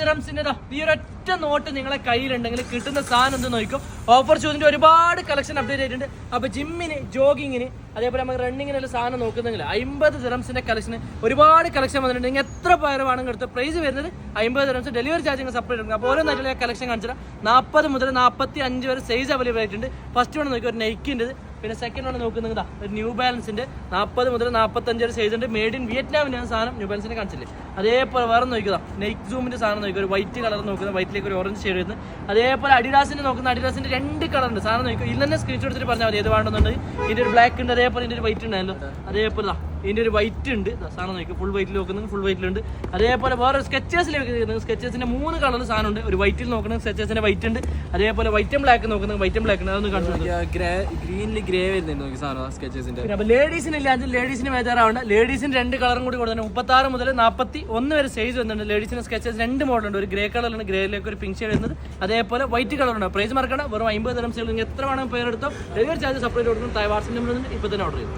ദിറംസിന്റെ ദാ ഈ ഒരൊറ്റ നോട്ട് നിങ്ങളെ കയ്യിലുണ്ടെങ്കിൽ കിട്ടുന്ന സാധനം എന്ത് നോക്കും ഓഫർ ഷൂസിന്റെ ഒരുപാട് കളക്ഷൻ അപ്ഡേറ്റ് ആയിട്ടുണ്ട്. അപ്പൊ ജിമ്മിന് ജോഗിങ്ങിന് അതേപോലെ നമുക്ക് റണ്ണിങ്ങിനുള്ള സാധനം നോക്കുന്നെങ്കിൽ അമ്പത് ദിറംസിന്റെ കളക്ഷൻ ഒരുപാട് കളക്ഷൻ വന്നിട്ടുണ്ട്. നിങ്ങൾ എത്ര പേര് വേണമെങ്കിൽ എടുത്ത് പ്രൈസ് വരുന്നത് അമ്പത് ദിറംസ് ഡെലിവറി ചാർജിങ് സെപ്പറേറ്റ് ഉണ്ട് അപ്പോൾ ഓരോ ഓരോന്നായിട്ടുള്ള കളക്ഷൻ കാണിച്ചാൽ നാൽപ്പത് മുതൽ നാൽപ്പത്തി അഞ്ച് വരെ സൈസ് അവൈലബിൾ ആയിട്ടുണ്ട്. ഫസ്റ്റ് വേണം നോക്കി ഒരു നൈക്കിന്റെ പിന്നെ സെക്കൻഡ് വൺ നോക്കുന്നത് ഒരു ന്യൂ ബാലൻസിന്റെ നാൽപ്പത് മുതൽ നാൽപ്പത്തഞ്ച് വരെ സൈസ് ഉണ്ട്. മേഡ് ഇൻ വിയറ്റ്നാമിന്റെ സാധനം ന്യൂ ബാലൻസിന്റെ കാണിച്ചില്ലേ? അതേപോലെ വേറെ നോക്കുക നെയ്ക്ക് സൂമിന്റെ സാധനം നോക്കുക ഒരു വൈറ്റ് കളർ നോക്കുന്നത് വൈറ്റിലേക്ക് ഒരു ഓറഞ്ച് വരുന്നത്. അതേപോലെ അഡിഡാസിന്റെ നോക്കുന്ന അഡിഡാസിന്റെ രണ്ട് കളർ ഉണ്ട്. സാധനം നോക്കുക ഇന്ന് തന്നെ സ്ക്രീൻഷോട്ട് എടുത്തിട്ട് പറഞ്ഞാൽ മതി ഏത് വേണമെന്നുണ്ടെങ്കിൽ ഇതിന്റെ ഒരു ബ്ലാക്ക് ഉണ്ട് അതേപോലെ ഇതിന്റെ ഒരു വൈറ്റ് ഉണ്ടായിരുന്നു. അതേപോലെ ദാ ഇതിന്റെ ഒരു വൈറ്റ് ഉണ്ട്. സാധനം നോക്കി ഫുൾ വൈറ്റിൽ നോക്കുന്നത് ഫുൾ വൈറ്റിലുണ്ട് അതേപോലെ വേറെ സ്കെച്ചേഴ്സിലേക്ക് സ്കെച്ചേഴ്സിന്റെ മൂന്ന് കളർ സാധനം ഉണ്ട് ഒരു വൈറ്റിൽ നോക്കുന്നത് സ്കെച്ചേഴ്സിന്റെ വൈറ്റ് ഉണ്ട്. അതേപോലെ വൈറ്റും ബ്ലാക്ക് നോക്കുന്നത് വൈറ്റും ബ്ലാക്ക് ഉണ്ട്. അതൊന്ന് കാണിച്ചു ഗ്രീനിൽ ഗ്രേ വരുന്നുണ്ട് നോക്കി സാധനം സ്കെച്ചേഴ്സിന്റെ പിന്നെ അപ്പൊ ലേഡീസിന് ഇല്ലാതെ ലേഡീസിന് വേദാറാവണ്ട ലേഡീസിന് രണ്ട് കളറും കൂടി കൊടുത്തു മുപ്പത്തി ആറ് മുതൽ നാൽപ്പത്തി ഒന്ന് വരെ സൈസ് വരുന്നുണ്ട്. ലേഡീസിന് സ്കെച്ചേഴ്സ് രണ്ട് മോഡൽ ഉണ്ട്. ഒരു ഗ്രേ കളറുണ്ട് ഗ്രേയിലേക്ക് ഒരു പിങ്ക് ഷെയ്ഡ് വരുന്നത്. അതേപോലെ വൈറ്റ് കളർ ഉണ്ട്. പ്രൈസ് മറക്കണം വെറും അമ്പത് തരം സെയിൽ എത്ര വേണം പേരെടുത്തോ ഡെലിവറി ചാർജ് സെപ്പറേറ്റ് കൊടുക്കും വാട്സ്ആപ്പ് നമ്പർ ഇപ്പോൾ തന്നെ ഓർഡർ ചെയ്തു.